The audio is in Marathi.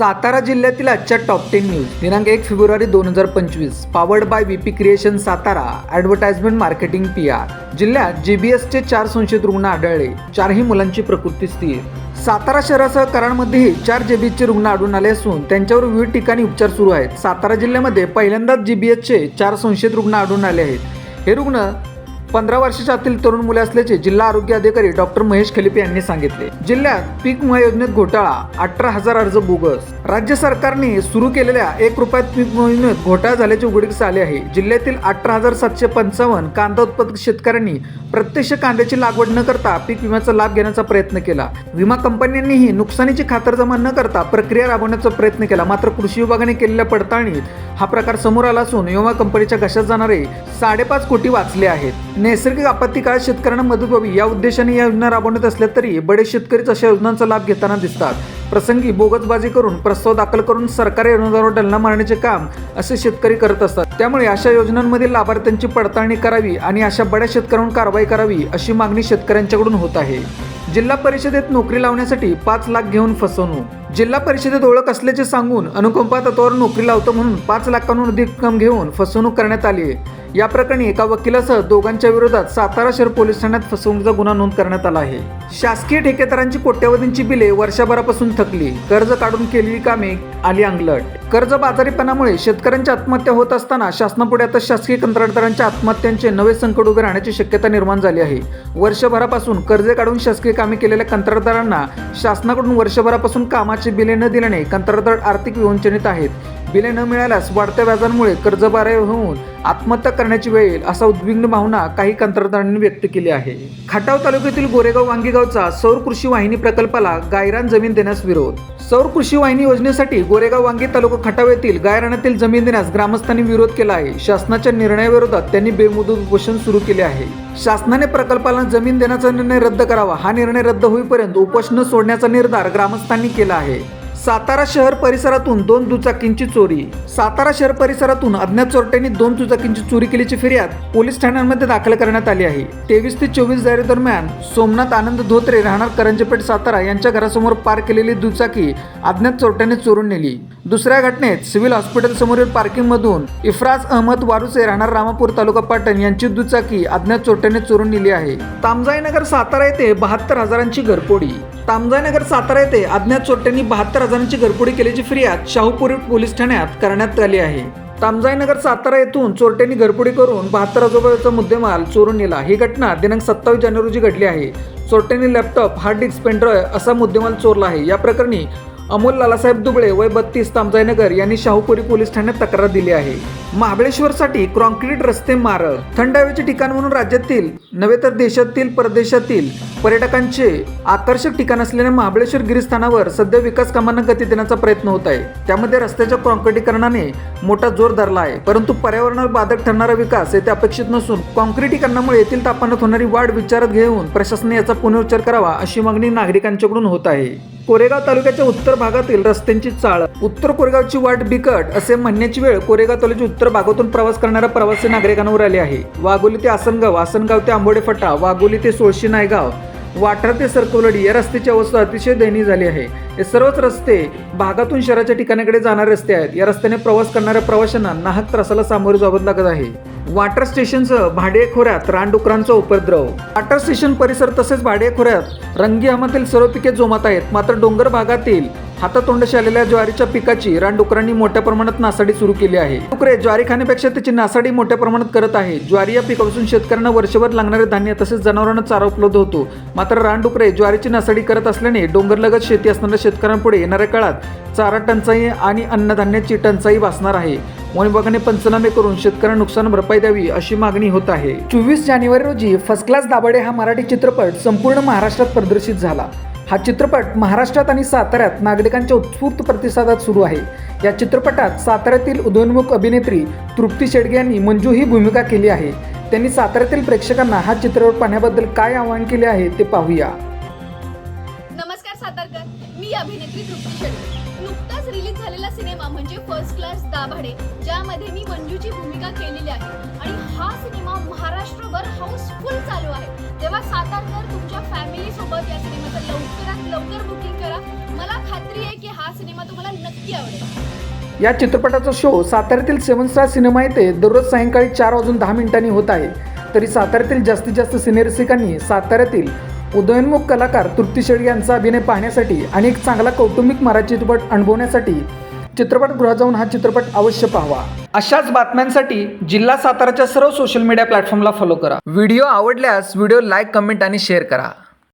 सातारा जिल्ह्यातील आजच्या टॉप टेन न्यूज दिनांक एक फेब्रुवारी दोन हजार पंचवीस. Powered by V P creation Satara. Advertisement marketing P R जिल्ह्यात जीबीएसचे चार संशयित रुग्ण आढळले. चारही मुलांची प्रकृती स्थिर. सातारा शहरासह कराडमध्येही चार जेबीएसचे रुग्ण आढळून आले असून त्यांच्यावर विविध ठिकाणी उपचार सुरू आहेत. सातारा जिल्ह्यामध्ये पहिल्यांदाच जीबीएसचे चार संशयित रुग्ण आढळून आले आहेत. हे रुग्ण पंधरा वर्षाच्या आतील तरुण मुले असल्याचे जिल्हा आरोग्य अधिकारी डॉक्टर महेश खलिपे यांनी सांगितले. जिल्ह्यात पीक विमा योजनेत घोटाळा अठरा हजार अर्ज बोगस. राज्य सरकारने सुरू केलेल्या एक रुपयात पीक मोहिमेत योजनेत घोटाळा झाल्याचे उघडकीस आले आहे. जिल्ह्यातील अठरा हजार सातशे पंचावन्न कांदा उत्पादक शेतकऱ्यांनी प्रत्यक्ष कांद्याची लागवड न करता पीक विम्याचा लाभ घेण्याचा प्रयत्न केला. विमा कंपन्यांनीही नुकसानीची खातरजमा न करता प्रक्रिया राबवण्याचा प्रयत्न केला. मात्र कृषी विभागाने केलेल्या पडताळणीत हा प्रकार समोर आला असून विमा कंपनीच्या घशात जाणारे साडेपाच कोटी वाचले आहेत. नैसर्गिक आपत्ती काळात शेतकऱ्यांना मदत व्हावी या उद्देशाने या योजना राबवण्यात असल्या तरी बडे शेतकरीच अशा योजनांचा लाभ घेताना दिसतात. प्रसंगी बोगसबाजी करून प्रस्ताव दाखल करून सरकारी अनुदानावर डल्ला मारण्याचे काम असे शेतकरी करत असतात. त्यामुळे अशा योजनांमधील लाभार्थ्यांची पडताळणी करावी आणि अशा बड्या शेतकऱ्यांवर कारवाई करावी अशी मागणी शेतकऱ्यांच्याकडून होत आहे. जिल्हा परिषदेत नोकरी लावण्यासाठी पाच लाख घेऊन फसवणूक जिल्हा परिषदेत ओळख असल्याचे सांगून अनुकंपा तत्वावर नोकरी लावतो म्हणून पाच लाखांहून अधिक रक्कम घेऊन फसवणूक करण्यात आली आहे. या प्रकरणी एका वकिलासह दोघांच्या विरोधात सातारा शहर पोलीस ठाण्यात फसवणुकीचा गुन्हा नोंद करण्यात आला आहे. शासकीय ठेकेदारांची कोट्यवधींची बिले वर्षभरापासून थकली. कर्ज काढून केलेली कामे आली अंगलट. कर्ज बाजारीपणामुळे शेतकऱ्यांच्या आत्महत्या होत असताना शासनापुढे आता शासकीय कंत्राटदारांच्या आत्महत्यांचे नवे संकट उभे राहण्याची शक्यता निर्माण झाली आहे. वर्षभरापासून कर्जे काढून शासकीय कामे केलेल्या कंत्राटदारांना शासनाकडून वर्षभरापासून कामाची बिले न दिल्याने कंत्राटदार आर्थिक विवंचनेत आहेत. बिले न मिळाल्यास वाढत्या व्याजांमुळे कर्जबारे होऊन आत्महत्या करण्याची वेळ येईल असा उद्विग्न भावना काही कंत्राटदारांनी व्यक्त केली आहे. खटाव तालुक्यातील गोरेगाव वांगीगावचा सौर कृषी वाहिनी प्रकल्पाला गायरान जमीन देण्यास विरोध. सौर कृषी वाहिनी योजनेसाठी गोरेगाव वांगी तालुका खटाव येथील गायरानातील जमीन देण्यास ग्रामस्थांनी विरोध केला आहे. शासनाच्या निर्णयाविरोधात त्यांनी बेमुदत उपोषण सुरू केले आहे. शासनाने प्रकल्पाला जमीन देण्याचा निर्णय रद्द करावा हा निर्णय रद्द होईपर्यंत उपोषण सोडण्याचा निर्धार ग्रामस्थांनी केला आहे. सातारा शहर परिसरातून दोन दुचाकींची चोरी. सातारा शहर परिसरातून अज्ञात चोरट्यांनी दोन दुचाकींची चोरी केल्याची फिर्याद पोलीस ठाण्यांमध्ये दाखल करण्यात आली आहे. तेवीस ते चोवीस जारी दरम्यान सोमनाथ आनंद धोत्रे राहणार करंजपेठ सातारा यांच्या घरासमोर पार्क केलेली दुचाकी अज्ञात चोरट्याने चोरून नेली. दुसऱ्या घटनेत सिव्हिल हॉस्पिटल समोरील पार्किंगमधून इफ्राज अहमद वारुसे राहणार रामापूर तालुका पाटण यांची दुचाकी अज्ञात चोरट्याने चोरून नेली आहे. तामजाईनगर सातारा येथे बहात्तर हजारांची घरपोडी तामजायनगर सातारा येथे अज्ञात चोरट्यांनी बहात्तर हजारांची घरपोडी केल्याची फिर्याद शाहूपुरी पोलीस ठाण्यात करण्यात आली आहे. तामजाईनगर सातारा येथून चोरट्यांनी घरपुडी करून बहात्तर हजाराचा मुद्देमाल चोरून नेला. ही घटना दिनांक सत्तावीस जानेवारी रोजी घडली आहे. चोरट्यांनी लॅपटॉप हार्ड डिस्क पेनड्रॉय असा मुद्देमाल चोरला आहे. या प्रकरणी अमोल लालासाहेब दुबळे वय बत्तीस तामजायनगर यांनी शाहूपुरी पोलीस ठाण्यात तक्रार दिली आहे. महाबळेश्वरसाठी कॉन्क्रीट रस्ते मारक थंड हवेचे ठिकाण म्हणून राज्यातील नव्हे तर देशातील परदेशातील पर्यटकांचे आकर्षक ठिकाण असलेल्या महाबळेश्वर गिरीस्थानावर सध्या विकास कामांना गती देण्याचा प्रयत्न होत आहे. त्यामध्ये रस्त्याच्या कॉन्क्रिटीकरणाने मोठा जोर धरला आहे. परंतु पर्यावरणावर बाधक ठरणारा विकास येथे अपेक्षित नसून कॉन्क्रिटीकरणामुळे येथील तापमानात होणारी वाढ विचारात घेऊन प्रशासनाने याचा पुनरुच्चार करावा अशी मागणी नागरिकांच्याकडून होत आहे. कोरेगाव तालुक्याच्या उत्तर भागातील रस्त्यांची चाळ. उत्तर कोरेगावची वाट बिकट असे म्हणण्याची वेळ कोरेगाव तालुक्याच्या उत्तर भागातून प्रवास करणाऱ्या प्रवासी नागरिकांवर आली आहे. वाघोली ते आसनगाव आसनगाव ते आंबोडे फटा वाघोली ते सोळशी नायगाव वाठार ते सरकोलडी या रस्त्याची अवस्था अतिशय दयनीय झाली आहे. हे सर्वच रस्ते भागातून शहराच्या ठिकाणाकडे जाणारे रस्ते आहेत. या रस्त्याने प्रवास करणाऱ्या प्रवाशांना नाहक त्रासाला सामोरे जावं लागत आहे. वॉटर स्टेशनसह भाडेखोऱ्यात रानडुकरांचा उपद्रव. वॉटर स्टेशन परिसर तसेच भाडेखोऱ्यात रंगी हमातील सर्व पिके जोमात आहेत. मात्र डोंगर भागातील हातातोंडाशी आलेल्या ज्वारीच्या पिकाची रानडुकरांनी मोठ्या प्रमाणात नासाडी सुरू केली आहे. डुकरे ज्वारी खाण्यापेक्षा त्याची नासाडी मोठ्या प्रमाणात करत आहे. ज्वारी या पिकापासून शेतकऱ्यांना वर्षभर लागणारे धान्य तसेच जनावरांना चारा उपलब्ध होतो. मात्र रानडुकरे ज्वारीची नासाडी करत असल्याने डोंगरलगत शेती असणाऱ्या शेतकऱ्यांपुढे येणाऱ्या काळात चारा टंचाई आणि अन्नधान्याची टंचाई भासणार आहे. वन विभागाने पंचनामे करून शेतकऱ्यांना नुकसान भरपाई द्यावी अशी मागणी होत आहे. चोवीस जानेवारी रोजी फर्स्ट क्लास दाभाडे हा मराठी चित्रपट संपूर्ण महाराष्ट्रात प्रदर्शित झाला. हा चित्रपट महाराष्ट्रात आणि साताऱ्यात नागरिकांच्या उत्स्फूर्त प्रतिसादात सुरू आहे. या चित्रपटात साताऱ्यातील उदयोन्मुख अभिनेत्री तृप्ती शेडगे यांनी मंजू ही भूमिका केली आहे. त्यांनी साताऱ्यातील प्रेक्षकांना हा चित्रपट पाहण्याबद्दल काय आवाहन केले आहे ते पाहूया. नमस्कार सातारकर मी अभिनेत्री तृप्ती शेडगे. नुकताच रिलीज झालेला सिनेमा म्हणजे फर्स्ट क्लास दाभाडे ज्यामध्ये मी मंजूची भूमिका केलेली आहे. आणि हा सिनेमा महाराष्ट्रभर हाऊसफुल चालू आहे. तेव्हा सातारकर तुमच्या फॅमिली सोबत या सिनेमाचं लवकरात लवकर बुकिंग करा. मला खात्री आहे की हा सिनेमा तुम्हाला नक्की आवडेल. या चित्रपटाचा शो साताऱ्यातील सेवन स्टार सिनेमा येथे दररोज सायंकाळी चार वाजून दहा मिनिटांनी होत आहे. तरी साताऱ्यातील जास्तीत जास्त सिनेरसिकांनी साताऱ्यातील उदयोन्मुख कलाकार तृप्ती शेळके यांचा अभिनय पाहण्यासाठी आणि एक चांगला कौटुंबिक मराठी चित्रपट अनुभवण्यासाठी चित्रपटगृहात जाऊन हा चित्रपट अवश्य पाहावा. अशाच बातम्यांसाठी जिल्हा साताराच्या सर्व सोशल मीडिया प्लॅटफॉर्मला फॉलो करा. व्हिडिओ आवडल्यास व्हिडिओ लाईक कमेंट आणि शेअर करा.